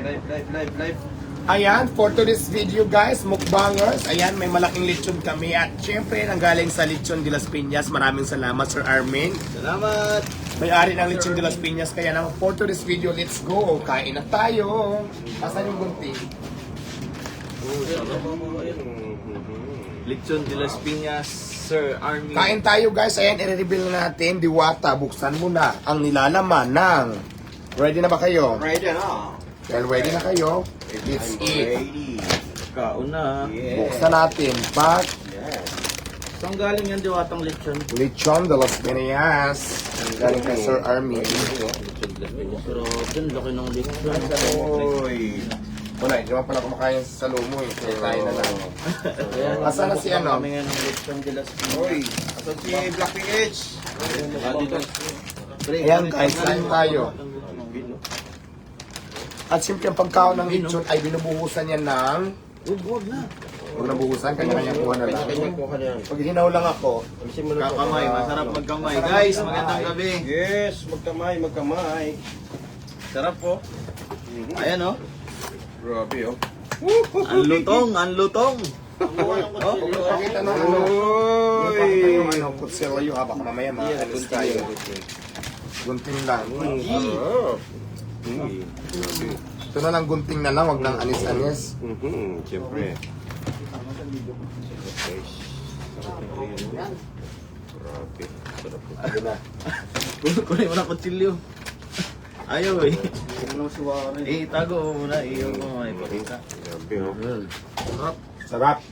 live, live, live, live. Ayan, for today's video guys, mukbangers. Ayan, may malaking lechon kami. At syempre, nanggaling sa Lechon de las Piñas. Maraming salamat, Sir Armin. Salamat. May-ari ng Lechon de las Piñas. Kaya naman, for today's video, let's go. Kain na tayo. Asan yung gunting? Lechon de las Piñas, Sir Army. Kain tayo guys. Ayan, i-reveal na natin. Diwata, buksan mo na ang nilalaman ng... Ready na ba kayo? Ready na. Well, ready na kayo? Let's eat. ready. Kauna. Yeah. Buksan natin. Pak, Yes. Saan galing yan diwatang lechon? Lechon de las Piñas. Galing kay Sir Armin. Piñas. Pero dun, laki ng lechon. Oy. Wala, hindi naman pala kumakain sa lumo eh. Kaya tayo na lang. Asan na si ano? Kami nga ng lechon de las. Oy, asan si Black PH? Ah, dito. Pre, Ayan, guys, kain tayo. At siyempre ang pagkaon ng lechon ay binubuhusan niya ng... Huwag, huwag na. Huwag nabuhusan, kanya-kanya kuha na lang. Pag hinaw lang ako, na. Kakamay, masarap magkamay. Guys, magandang gabi. Yes, magkamay, magkamay. Sarap po. Ayan oh. Grabe oh. Ang lutong, ang lutong. Oh, pakita nung ano. Pakita Oy. yung ano, kutsilyo ha, baka mamaya mga alis tayo. Gunting lang. Sarap. Ito na lang gunting na lang, wag nang anis-anis. Mhm, siyempre. Grabe. Sarap po. Ano na? Kunin mo na kutsilyo. Ayaw eh. Eh, tago mo muna. Iyo mo may pakita. Grabe oh. Sarap.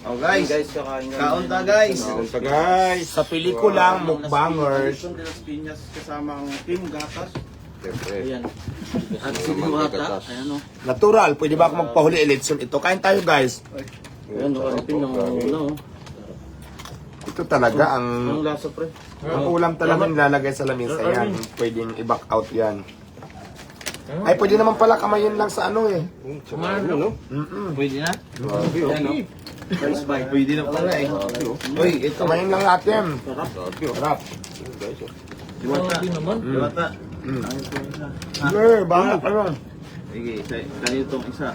Oh guys, kakain kaon ta guys. Kaunta guys. Sa pelikulang mukbangers, las Piñas kasama ang Team Gatas. Siyempre. Ayan. At si Diwata. Ayan oh. natural. Pwede ba ako magpahuli election ito? Kain tayo guys. Ayan oh. Alipin ng ano. Ito talaga Ang ang lasa pre. ang ulam talaga nilalagay sa lamesa yan. Pwedeng i-back out yan. Ay, pwede naman pala kamayin lang sa ano eh. Mm, sarap yun, no? Mm-mm. Pwede na? Grabe oh. Oh. First bite. Pwede na pala eh. Uy, ito. Kamayin lang natin. Oh. Sarap. Guys oh. Diwata. Diwata. Mm. Isa. Eh, bahala ka lang. Sige, isa- kanino tong isa.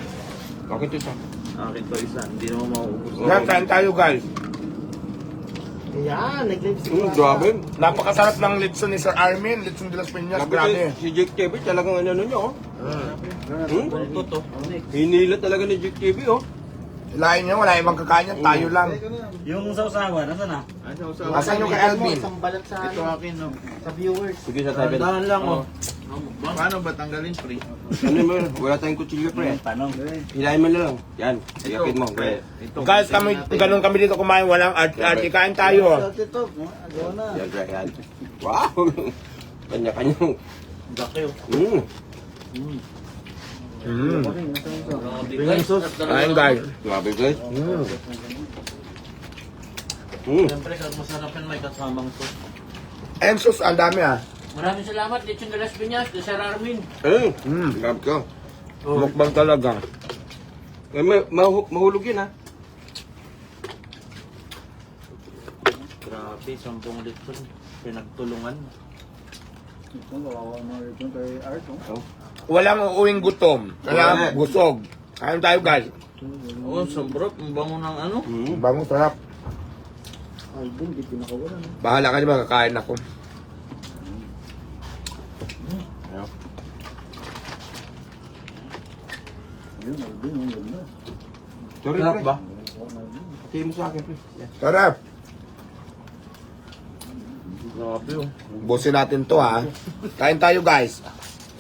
Bakit ito? Akin to isa. Hindi naman mauubos. Yan, kain tayo guys. Mm, grabe. Napakasarap ng litson ni Sir Armin. Litson de las Piñas. Grabe. Grabe. Si Jake TV talagang ano nyo oh. Hmm? Toto. Hinila talaga ni Jake TV oh. Lain niya, wala ibang kakain niya. Tayo lang. Yung sausawa, nasa na? Ano sa Asan yung kay Alvin? Ito akin no. Sige sa tabi. Dahan lang oh. Paano ba tanggalin pre? Ano mo? Wala tayong kutsilyo pre. Tanong. Hilahin mo na lang. Yan. Iyakit mo. pre. Guys, kami, ganun kami dito kumain. Walang art-art. Kain tayo. Ito. Agawa na. Yan, pre. Yan. Wow! Kanya-kanyang. Laki oh. Mm. Mm. Sauce. Kain guys. Grabe guys. Mm. Mm. Siyempre, masarap yan may kasamang sauce. And sus, ang dami ah. Maraming salamat, Lechon de las Piñas, de Sir Armin. Eh, Mm. grabe ka. Mukbang talaga. Eh, ma- mahu- mahulog yun ha. Grabe, sampung litron. Pinagtulungan. Walang uuwing gutom. Kaya busog. Kain tayo guys. Oh, sobrang ang bango ng ano. Mm. Bango sarap. Bahala ka di ba kakain ako. Sorry, Sarap pre. ba? Tingin mo sa akin, pre. Yan. Sarap. Grabe oh. Busin natin to ha. Kain tayo guys.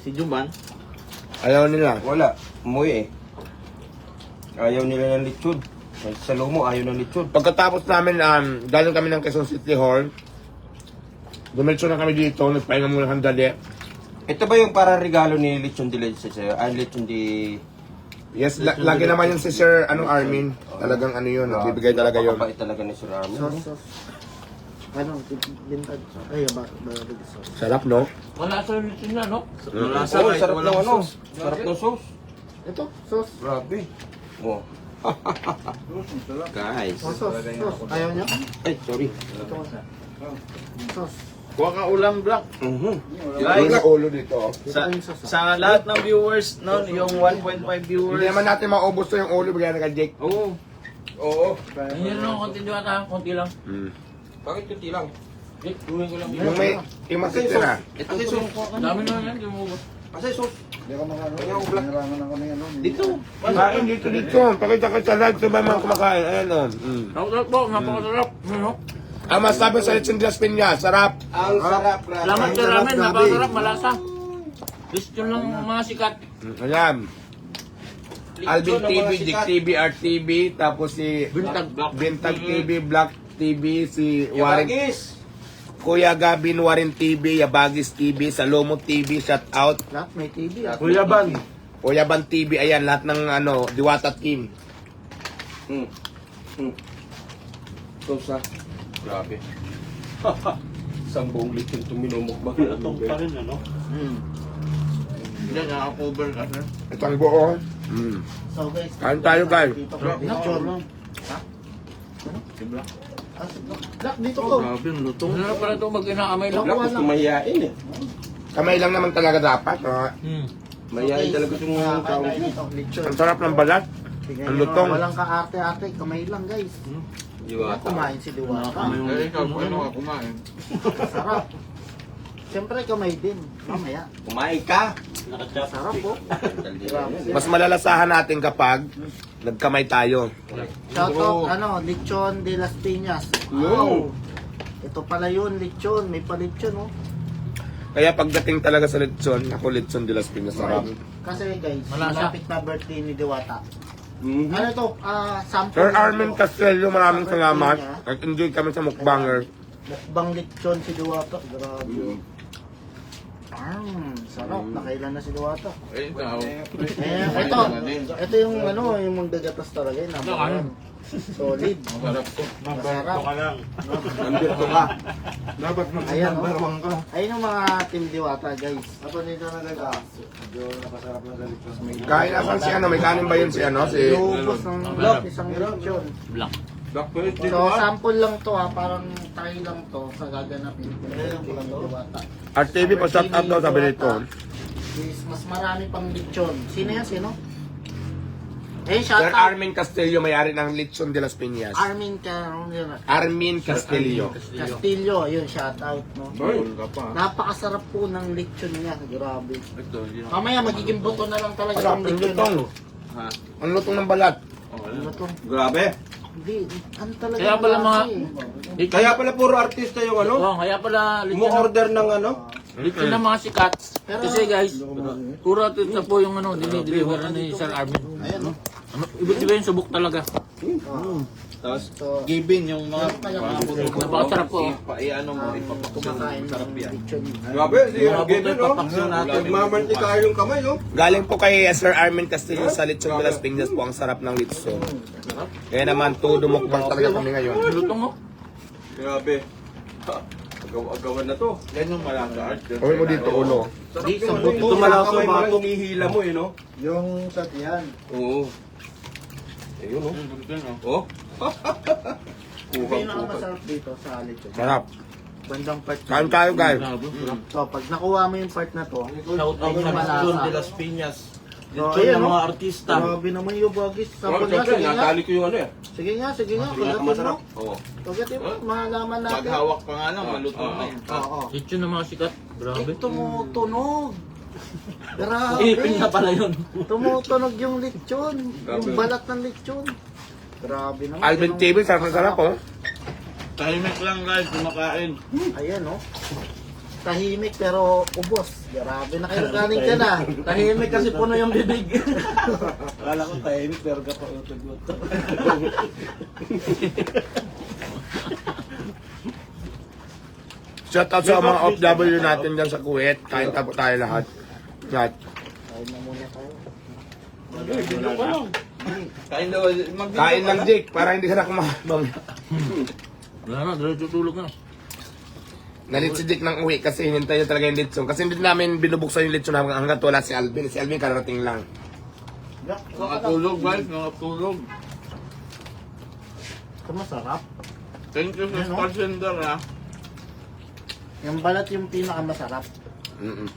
Si Juban. Ayaw nila. Wala. Umuwi eh. Ayaw nila ng lechon. Sa lumo, ayaw ng lechon. Pagkatapos namin, um, galing kami ng Quezon City Hall, dumiretso na kami dito, nagpahinga muna ng dali. Ito ba yung para regalo ni Lechon de Leche sa'yo? Ah, Lechon de... Yes, la- lagi naman yun si Sir ano, Armin. Talagang ano yun, nagbibigay talaga yun. Napakabait talaga ni Sir Armin. Ano? Bintad. Ay, ba? Sarap, no? Wala sa Lechon na, no? Malasa Oo, kahit sarap ng walang ano. sauce. Sarap ng sauce. Ito, sauce. Grabe. Oh. Guys. Sauce, sauce. Ayaw niya? Ay, sorry. Sauce. Kuha ka ulam, Black. Mhm. Yung Guys, ulo dito. oh. sa, sa lahat ng viewers, no, yung 1.5 viewers. Hindi naman natin maubos to yung ulo, bigyan na ka Jake. Oo. Oo. Hindi ako konti diwata, konti lang. Mm. Bakit kunti lang? Eh, gawin ko lang. Yung may, yung matitira. Ito, ito. sus. Dami na yan, mo ubos. Kasi sus. Hindi ako makano. Kaya ako black. Narangan ako na yan. Dito. Kain dito dito. Pakita ka sa live, sabay mga kumakain. Ayan o. Mm. Sarap po, napakasarap. Ang masabi sa Lechon de las Piñas, sarap. Ang sarap. Salamat sa ramen, napakasarap, malasa. Gusto lang mga sikat. Mm, Ayan. Alvin TV, Dick TV, Art TV, tapos si Bintag Black. Bintag TV, Black TV, si Warren, Yabagis. Kuya Gabin Warren TV, Yabagis TV, Salomo TV, shout out. Lahat may TV. ah. Kuya Ban. Kuya Ban TV, ayan, lahat ng ano, Diwata Team. Hmm. Hmm. Ha. Grabe. Isang buong litin itong minumukbang na Itong pa rin ano. Hmm. Hindi, naka-cover ka, sir. Ito ang buo. Mm. So guys. Kain tayo, guys. Dito ko. Picture lang. Si Black. Ah, Black, dito ko. Grabe, ang lutong. Ano na pala ito, mag-inaamay lang. Wala, gusto mahihain eh. Kamay lang naman talaga dapat. Oh. Hmm. Mahihain talaga itong Ah, tao. Ang sarap ng balat. Ang lutong. Walang kaarte-arte. Kamay lang guys. Diwata. Kumain si Diwata. Eh, ikaw, ano ka kumain? Sarap. Siyempre kamay din. Mamaya. Kumain ka. Sarap po. Grabe. Mas malalasahan natin kapag nagkamay tayo. Shoutout, ano, Lechon de las Piñas. Wow! Ito pala yun, lechon. May pa lechon, oh. Kaya pagdating talaga sa lechon, ako lechon de las Piñas sarap. Kasi guys, Malasa. malapit na birthday ni Diwata. Mhm. Ano to? Ah, sample. Sir Armin. Castello, maraming Sa salamat. Nag-enjoy kami sa mukbanger. Mukbang lechon si Diwata. Grabe. Mm, sarap. Nakailan na si Diwata. Eh, ikaw. Eh, ito. Ito yung ano, yung manggagatas talaga. Yung number one. Solid. Masarap to. Masarap. Nandito ka. Dapat Ayan, oh. ka. Ayun yung mga team Diwata, guys. Ako nito na nag Medyo napasarap na galit sa may Kahit asan si ano, may kanin ba yun si ano? Si... Lubos ng isang lechon. Black. Black Pelt dito So, ha. sample lang to ha. Parang try lang to sa gaganapin. Ayun yung mga Diwata. Art TV pa shout out daw sabi nito. Is mas marami pang lechon. Sino yan? Sino? Eh, Sir shout out. Armin Castillo, may-ari ng Lechon de las Piñas. Armin ka, yun, Armin Castillo. Castillo, yun, shout out, no? Boy, ka pa. Napakasarap po ng lechon niya, grabe. Ito, yun. Mamaya magiging buto na lang talaga Sarap, ang ang lechon. lutong. Ha? Ang lutong ng balat. Ano to? Grabe. Hindi, ano talaga Kaya pala mga... klase? Kaya pala puro artista yung ano. Oh, kaya pala Umu-order ng ano. lechon ng mga sikat. Kasi guys, puro atita po yung ano, dinideliver ni Sir Armin. Ayan, no? Ano, ibig sabihin, subok talaga. Oh. Tapos, So, gibin yung mga mga puto. Napakasarap po. Pa, i-ano mo, ipapaksin. kumakain Sarap ng yan. Grabe, si Mga Gavin buto, no. natin. Nagmamantika yung kamay oh. Galing po kay Sir Armin Castillo sa Lechon de las Piñas po. Ang sarap ng lechon. Kaya naman, todo mukbang talaga kami ngayon. Lutong mo. Grabe. Agaw-agawan na to. Yan yung malasa art. Mo dito ulo. Sarap Di, yung sa buto, kamay, parang buto. hinihila mo eh no. Yung sa tiyan. Oo. Ayun oh. Yan, Oh. Oh. Ito Kuha yung masarap dito sa lechon. Sarap. Bandang part. Kain tayo guys. So, pag nakuha mo yung part na to, Shout out sa malasa. Lechon de las Piñas. So, Lechon ayan, ng no? mga artista. grabe naman yung bagis. Oh, Sample nga, sige nga. natali ko yung ano eh. Sige nga, sige nga. Kagatin mo. Pinakamasarap. Oo. Kagatin mo. Malaman natin. Paghawak pa nga lang, malutong na yun. Oo. Lechon ng mga sikat. Grabe. Eh, tumutunog. Grabe. Ipin na pala yun. Tumutunog yung lechon. Grabe. Yung balat ng lechon. Grabe naman. Alvin TV, sarap na sarap oh. Tahimik lang guys, kumakain. Ayan, oh. Tahimik pero ubos. Grabe na kayo kanin ka na. Tahimik kasi puno yung bibig. Akala ko tahimik pero kapag-utog-utog. Shout out sa mga OFW natin dyan sa Kuwait. Kain tapo tayo lahat. Lahat. Kain na muna tayo. Kain daw, mag Kain lang, Jake, para hindi ka na kumabang. Wala na, diretso tulog na. Nalit si Jake ng uwi kasi hinintay niya talaga yung lechon. Kasi hindi namin binubuksan yung lechon hanggang, hanggang wala si Alvin. Si Alvin kararating lang. Nakatulog guys, nakatulog. Ito masarap. Thank you sa Ano? sponsor ha. Yung balat yung pinakamasarap. Mm-mm.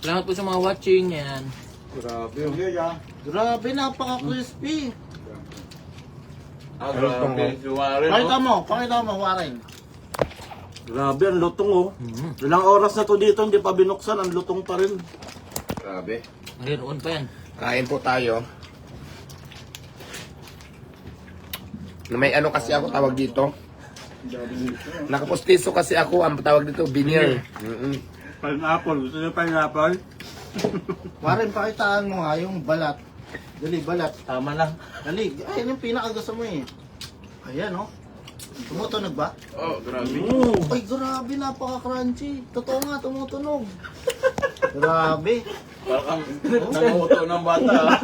Salamat po sa mga watching yan. Grabe, napaka-crispy. Ah, grabe. Si Warren, Pakita oh. mo, pakita mo, Warren. Grabe, ang lutong oh. Ilang oras na to dito, hindi pa binuksan, ang lutong pa rin. Grabe. Mayroon pa yan. Kain po tayo. May ano kasi ako tawag dito. Nakapostiso kasi ako, ang tawag dito, veneer. Mm-mm. Pineapple, gusto niyo pineapple? Warren, pakitaan mo nga yung balat. Dali, balat. Tama lang. Dali, ayun yung pinakagusto mo eh. Ayan, oh. Tumutunog ba? Oh, grabe. Ay, grabe, napaka-crunchy. Totoo nga, tumutunog. grabe. Parang nanguto ng bata. ah.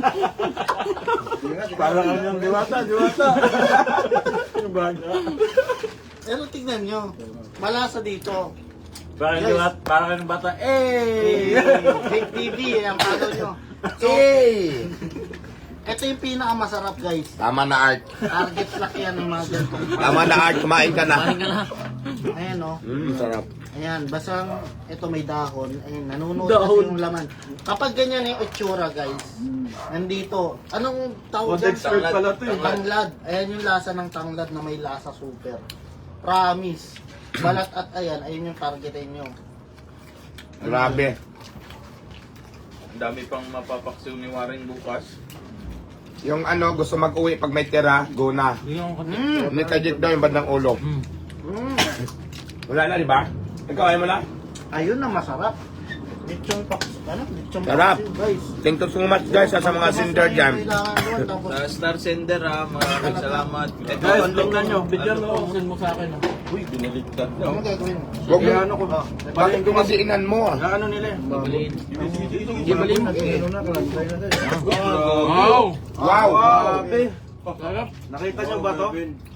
Parang ang yung diwata, diwata. Yung bata. Pero tignan nyo, malasa dito. Parang Guys. diwata, parang yung bata. Eh! Eh! Big TV, ang follow nyo. So, Hey! Ito yung pinakamasarap guys. Tama na Art. Target lock yan ng mga ganitong. Tama na Art, kumain ka na. Kain ka na. Ayan oh. Mm, sarap. Ayan, basang ito may dahon. Ayan, nanonood Dahon. kasi yung laman. Kapag ganyan yung itsura guys, nandito. Anong tawag Food expert pala to eh. Tanglad. Ayan yung lasa ng tanglad na may lasa super. Promise. Balat at ayan, ayun yung targetin nyo. Grabe. Ang dami pang mapapaksiw ni Warren bukas. Yung ano, gusto mag-uwi pag may tira, go na. Konti. Mm. Ni Kajik daw yung bandang ulo. Mm. Mm. Wala na, di ba? Ikaw, ayaw mo na? Ayun na masarap. Lechong pak, ano? Lechong Sarap. paksiw, guys. Thank you so much guys sa mga sender dyan. Kailangan tapos Star Sender ha, maraming salamat. Ito, Guys, tingnan nyo, bigyan Ano mo. po, send mo sa akin. ah. Uy, binaligtad na. ano gagawin mo? Huwag mo, ano ko ba? bakit kumasiinan mo? ah? Na ano nila eh? Babaliin. Gibalin. Wow! Wow! Grabe. Sarap. Nakita nyo ba to?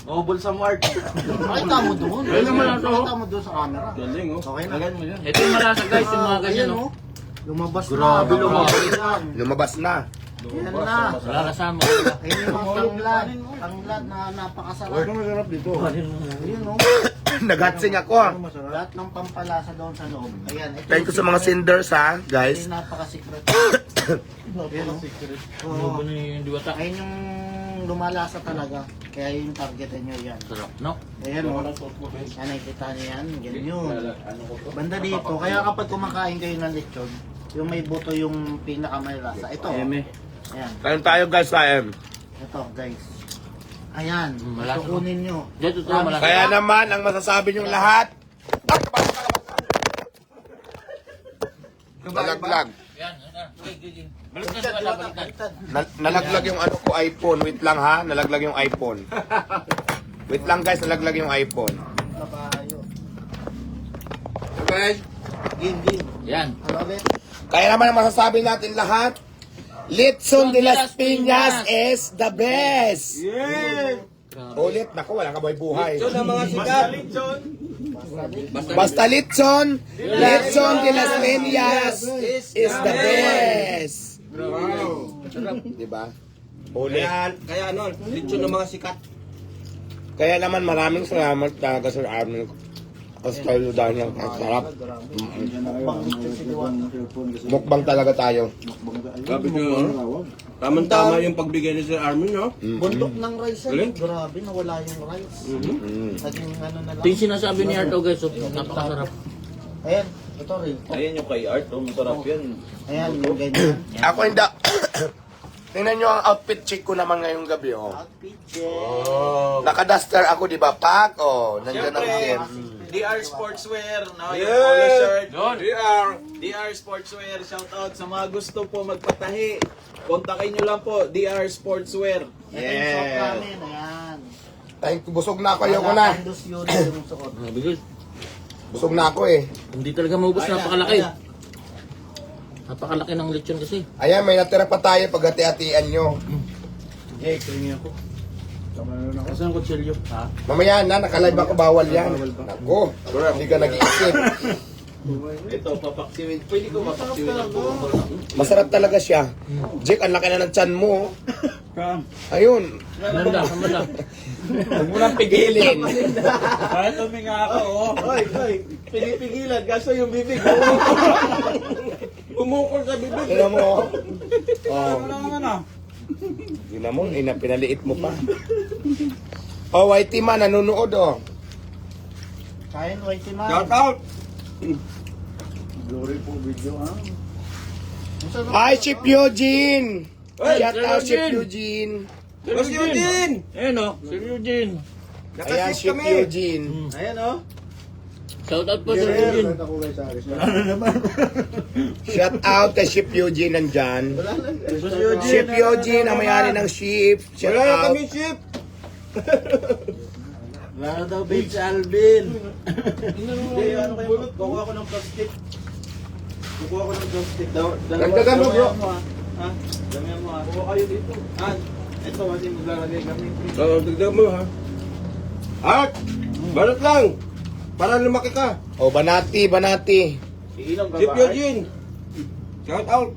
Obol sa Mart. Pakita mo doon. Ayun naman ako. Pakita mo doon sa camera. Galing oh. Okay na. mo yan. Ito yung malasa guys, yung mga ganyan. Ayan, Oh. oh. Lumabas Grabe, na. lumabas. Yan. Lumabas na. Yan na. Malalasan mo. Ayun yung mga tanglad. Tanglad na napakasarap. masarap dito? Ayun, oh. Naghatsing ako ah. Lahat ng pampalasa doon sa loob. Ayan. ito Thank you sa mga senders ha, Ito guys. yung napaka-secret. Ayun, oh. Diwata? Ayun yung lumalasa talaga. Kaya yung targetin nyo yan. Sarap, no? Ayan o. Yan, nakikita niyo yan. Ganyan yun. Banda dito. Kaya kapag kumakain kayo ng lechon, yung may buto yung pinakamalasa. Ito. Eme. Ayan. Kain tayo guys sa M. Ito, guys. Ayan. Mm, malasa Gusto kunin nyo. Dito to. Kaya naman, ang masasabi niyong lahat, nalaglag. Yan, yan. Baliktad mo, baliktad. Na- nalaglag yung ano ko iPhone. Wait lang ha, nalaglag yung iPhone. Wait lang guys, nalaglag yung iPhone. Kabayo. Okay? Gin, gin. Yan. Ano ulit? Kaya naman ang masasabi natin lahat, Litson de las Piñas is the best! Ulit, naku, wala ka buhay. Ito na mga sikat. Basta Litson, Litson de las Piñas is the best! Diba? Ulit. Kaya, kaya ano, lechon ng mga sikat. Kaya naman maraming salamat talaga sa amin. Kasi kayo dahil ng sarap. Mukbang talaga tayo. Grabe ko, ano? Tama-tama yung pagbigay ni Sir Armin, no? Bundok ng rice yan. Galing. Grabe, nawala yung rice. Mm. Naging ano na Ito lang. yung sinasabi ni Arto guys, oh, napakasarap. Ayan, ito rin. Ayan yung kay Art, oh, masarap yan. Ayan, yung ganyan. Ako hindi. Tingnan nyo ang outfit check ko naman ngayong gabi, oh. Outfit check. Naka-duster ako, di ba? Pak, oh. Nandiyan ang team. DR Sportswear, no? Yung Yeah. polo shirt. DR! DR Sportswear, shout out sa mga gusto po magpatahi. Kontakin nyo lang po, DR Sportswear. Ito yung suot namin, ayan. Thank you. Busog na ako, ayoko na. Pandos yun yung suot. Sabi ko, Busog na ako, eh. hindi talaga maubos, Ayan, napakalaki. ayan. Napakalaki ng lechon kasi. Ayan, may natira pa tayo pag hati-hatian nyo. Jay, kringi ako. Saan ko chilyo? Ha? Mamaya na, nakalive ako, bawal yan. Nako, hindi ka nag-iisip. Ito, papaksiwin. Pwede ko papaksiwin ang buong ko. Masarap talaga siya. Jake, ang laki na ng chan mo. Ayun. Manda, manda. Huwag mo nang pigilin. Kahit huminga ako, oh. Hoy, hoy. Pinipigilan. Kaso yung bibig. Umukol sa bibig. Tingnan mo. Oh. Ano naman ah? Tingnan mo, ina, pinaliit mo pa. Oh, Whitey man, nanonood oh. Kain, wait si Shout man. out! Hi, Chip Eugene! Hey, Shout out, Chip Eugene. Mas Eugene! Ayan o, Sir Eugene. Ayan, Chip! Eugene. Ayan oh. Shout out po Sir Eugene. Shout out kay Chip Eugene nandyan. Wala lang. Chip Eugene, ang may-ari ng ship. Shout Wala na out. kami ship! Wala na daw si Alvin. Hindi, ano kayo? Kukuha ko ng plastic. Kukuha ko ng plastic. Daw, Dagdagan mo, bro. Ha? Damihan mo ha. Kuha kayo dito. Ah, ito kasi maglalagay kami. Oo, dagdag mo ha. At, balot lang! Para lumaki ka! Oh, Banati, Banati. Iinom ka Chip ba? Eugene! Shout out!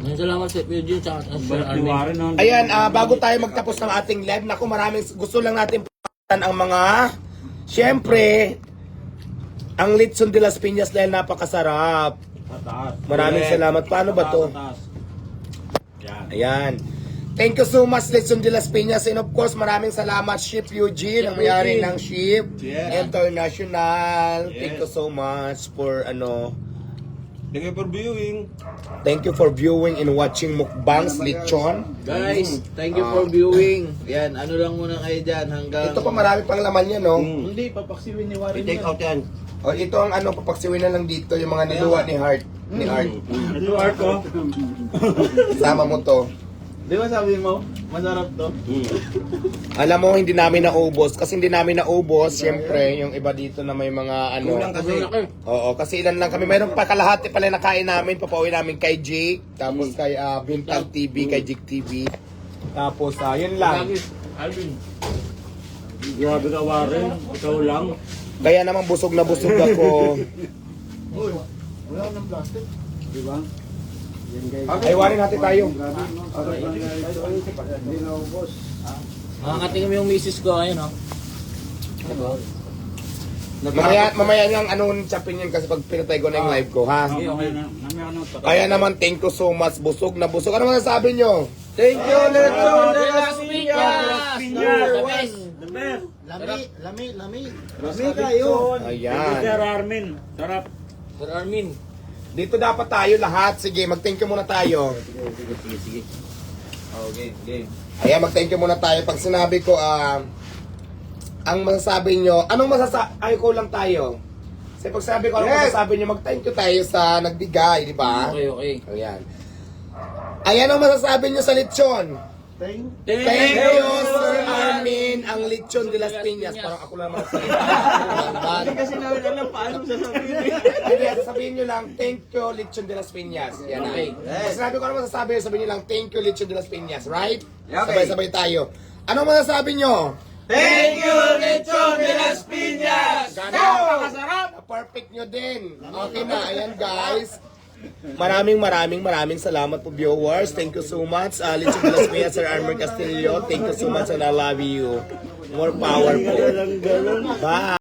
Maraming salamat Sir Eugene sa Sir Balik Armin. Ayan, ah, bago tayo magtapos ng ating live, naku maraming gusto lang natin p***an ang mga, syempre, ang Litson de las Piñas dahil napakasarap. Maraming salamat. Paano ba to? Yan. Ayan. Thank you so much, Litson de las Piñas. And of course, maraming salamat, Ship Eugene, ang mayari ng Ship Yeah. International. Thank you so much for, ano, Thank you for viewing. thank you for viewing and watching Mukbangs Lechon. Guys, thank you for viewing. Yan, ano lang muna kayo dyan hanggang... Ito pa marami pang laman yan, no? Mm. Hindi, papaksiwin ni Warren I-take out yan. O, ito ang ano, papaksiwin na lang dito, yung mga niluwa ni Heart. Ni Heart. Ito art ko. Sama mo to. Di ba sabi mo, masarap to? Alam mo, hindi namin naubos. Kasi hindi namin naubos, syempre, yung iba dito na may mga ano. Kulang kasi. Oo, kasi ilan lang kami. Mayroon pa kalahati pala na kain namin. Papauwi namin kay Jake. Tapos kay uh, Bintang TV, kay Jake TV. Tapos, ah, yun lang. Alvin. Grabe ka, Warren. Ikaw lang. Kaya naman busog na busog ako. Wala nang plastic. Di ba? Ay, warin natin tayo. Makakating kami yung misis ko, ayun o. Mamaya, mamaya niyang ano chapin yan kasi pag pinatay ko na yung live ko, ha? Na. Na. Kaya naman, thank you so much. Busog na busog. Ano masasabi nyo? Thank you, Lechon de Las Piñas! Piñas! The best! The best! Lami, lami, lami. Lami kayo. Ayan. Sir Armin. Sarap. Sir Armin. Dito dapat tayo lahat. Sige, mag-thank you muna tayo. Sige, sige, sige. Okay, game. Ayan, mag-thank you muna tayo. Pag sinabi ko, ah, ang masasabi nyo, anong masasabi, ay ko lang tayo. Kasi pag sabi ko, anong Yes. masasabi nyo, mag-thank you tayo sa nagbigay, di ba? Okay, okay. Ayan. Ayan ang masasabi nyo sa lechon. Thank Thank you, ang lechon de las Piñas. Parang ako lang magsalita. Hindi kasi namin alam paano sasabihin. Hindi, sasabihin nyo lang, thank you, lechon de las Piñas. Yan Okay. okay. Masasabi ko ano masasabi, sabihin nyo lang, thank you, lechon de las Piñas. Right? Sabay-sabay tayo. Anong masasabi nyo? Thank you, Lechon de las Piñas! Napakasarap! Perfect nyo din. Okay na, ayan guys. Maraming maraming maraming salamat po viewers. Thank you so much. Uh, las Piñas, Sir Armer Castillo. Thank you so much and I love you. More power po. Bye!